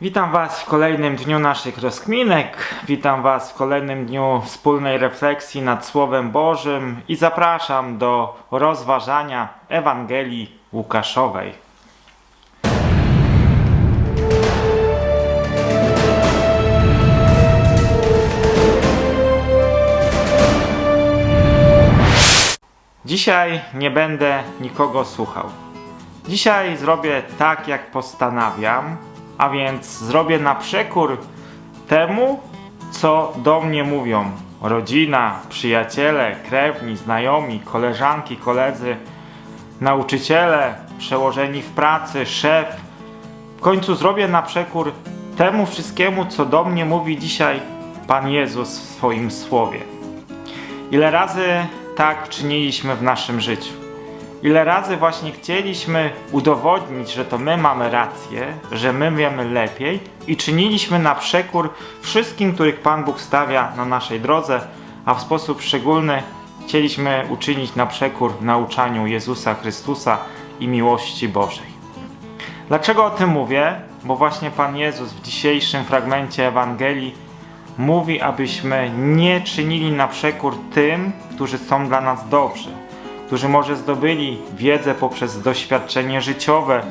Witam Was w kolejnym dniu naszych rozkminek. Witam Was w kolejnym dniu wspólnej refleksji nad Słowem Bożym i zapraszam do rozważania Ewangelii Łukaszowej. Dzisiaj nie będę nikogo słuchał. Dzisiaj zrobię tak, jak postanawiam, a więc zrobię na przekór temu, co do mnie mówią rodzina, przyjaciele, krewni, znajomi, koleżanki, koledzy, nauczyciele, przełożeni w pracy, szef. W końcu zrobię na przekór temu wszystkiemu, co do mnie mówi dzisiaj Pan Jezus w swoim słowie. Ile razy tak czyniliśmy w naszym życiu? Ile razy właśnie chcieliśmy udowodnić, że to my mamy rację, że my wiemy lepiej i czyniliśmy na przekór wszystkim, których Pan Bóg stawia na naszej drodze, a w sposób szczególny chcieliśmy uczynić na przekór nauczaniu Jezusa Chrystusa i miłości Bożej. Dlaczego o tym mówię? Bo właśnie Pan Jezus w dzisiejszym fragmencie Ewangelii mówi, abyśmy nie czynili na przekór tym, którzy są dla nas dobrzy, którzy może zdobyli wiedzę poprzez doświadczenie życiowe,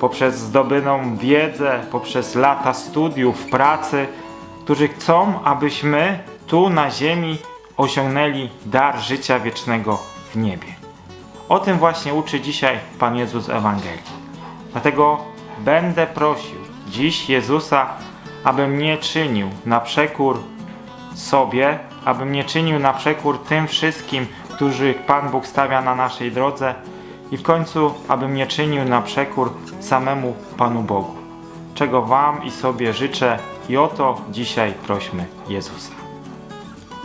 poprzez zdobyną wiedzę, poprzez lata studiów, pracy, którzy chcą, abyśmy tu na ziemi osiągnęli dar życia wiecznego w niebie. O tym właśnie uczy dzisiaj Pan Jezus Ewangelii. Dlatego będę prosił dziś Jezusa, abym nie czynił na przekór sobie, abym nie czynił na przekór tym wszystkim, których Pan Bóg stawia na naszej drodze i w końcu, abym nie czynił na przekór samemu Panu Bogu. Czego Wam i sobie życzę i o to dzisiaj prośmy Jezusa.